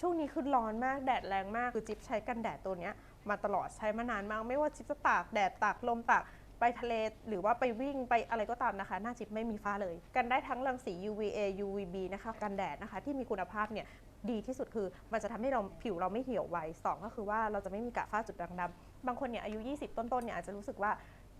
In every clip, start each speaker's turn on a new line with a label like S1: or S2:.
S1: ช่วงนี้คือร้อนมากแดดแรงมากคือจิ๊บใช้กันแดดตัวเนี้ยมาตลอดใช้มานานมาก ไม่ว่าจิ๊บจะตากแดดตากลมตากไปทะเลหรือว่าไปวิ่งไปอะไรก็ตามนะคะ หน้าจิ๊บไม่มีฝ้าเลย กันได้ทั้งรังสี UVA UVB นะคะกันแดดนะคะที่มีคุณภาพเนี่ยดีที่สุดคือมันจะทำให้เราผิวเราไม่เหี่ยวไวสองก็คือว่าเราจะไม่มีกระฝ้าจุดด่างดำบางคนเนี่ยอายุ 20 ต้นๆเนี่ยอาจจะรู้สึกว่า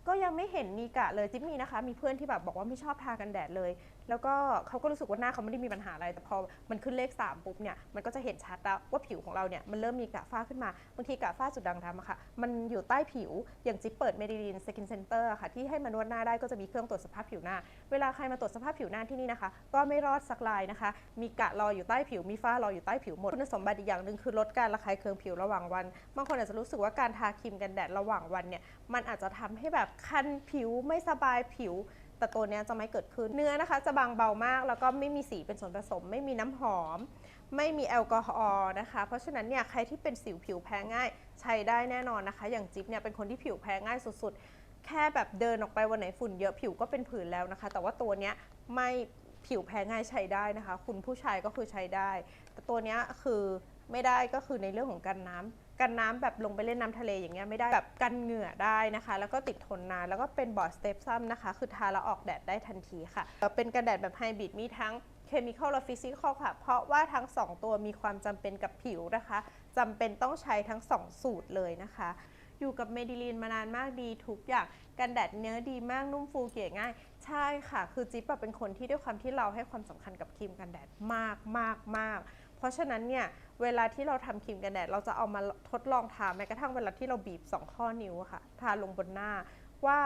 S1: ก็ยังไม่เห็นมีกะเลยจิ๊บมีนะคะ มีเพื่อนที่แบบบอกว่าไม่ชอบทากันแดดเลย แล้วก็เขาก็รู้สึกว่าหน้าเขาไม่ได้มีปัญหาอะไร แต่พอมันขึ้นเลข 3 ปุ๊บเนี่ยมันก็จะเห็นชัดแล้วว่าผิวของเราเนี่ยมันเริ่มมีกะฝ้าขึ้นมาบางทีกะฝ้าจุดด่างดำอะค่ะ มันอยู่ใต้ผิวอย่างจิ๊บเปิดเมดิลินสกินเซ็นเตอร์ค่ะที่ให้มานวดหน้าได้ก็จะมีเครื่องตรวจสภาพผิวหน้า เวลาใครมาตรวจสภาพผิวหน้าที่นี่นะคะ ก็ไม่รอดสักลายนะคะ มีกะรออยู่ใต้ผิวมีฝ้ารออยู่ใต้ผิวหมดคุณสมบัติอีกอย่างหนึ่งคือลดการระคายเคืองผิวระหว่างวันบางคนอาจจะรู้สึกว่าการทาครีมกันแดดระหว่างวันเนี่ยมันอาจจะทำให้แบบคันผิวไม่สบายผิว แต่ตัวเนี้ยจะไม่เกิดขึ้นเนื้อนะคะ จะบางเบามาก แล้วก็ไม่มีสีเป็นส่วนผสม ไม่มีน้ำหอม ไม่มีแอลกอฮอล์นะคะ เพราะฉะนั้นเนี่ยใครที่เป็นสิวผิวแพ้ง่าย ใช้ได้แน่นอนนะคะ อย่างจิ๊บเนี่ยเป็นคนที่ผิวแพ้ง่ายสุดๆ แค่แบบเดินออกไปวันไหนฝุ่นเยอะผิวก็เป็นผื่นแล้วนะคะ แต่ว่าตัวเนี้ยไม่ผิวแพ้ง่ายใช้ได้นะคะ คุณผู้ชายก็คือใช้ได้ แต่ตัวเนี้ยคือไม่ได้ก็คือในเรื่องของกันน้ำ กันน้ำแบบลงไปเล่นน้ำทะเลอย่างเงี้ยไม่ได้แบบกันเหงื่อได้นะคะ แล้วก็ติดทนนานแล้วก็เป็นบอร์ดสเตปซัมนะคะ คือทาแล้วออกแดดได้ทันทีค่ะ เป็นกันแดดแบบไฮบริดมีทั้งเคมีคอลและฟิสิกอลค่ะ เพราะว่าทั้ง 2 ตัวมีความจำเป็นกับผิวนะคะจำเป็นต้องใช้ทั้ง 2 สูตรเลยนะคะ อยู่กับเมดิลีนมานานมากดีทุกอย่างกันแดดเนื้อดีมากนุ่มฟูเกลี่ยง่าย ใช่ค่ะ คือจิ๊บเป็นคนที่ด้วยความที่เราให้ความสำคัญกับครีมกันแดดมากมากมากเพ ราะฉะนั้นเนี่ยเวลาที่เราทำครีมกันแดดเราจะเอามาทดลองทาแม้กระทั่งเวลาที่เราบีบ 2 ข้อนิ้วค่ะ ทาลงบนหน้าว่า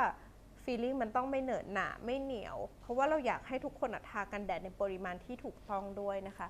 S1: ฟีลลิ่งมันต้องไม่เหนอะหนะไม่เหนียว เพราะว่าเราอยากให้ทุกคนอะทากันแดดในปริมาณที่ถูกต้องด้วยนะคะ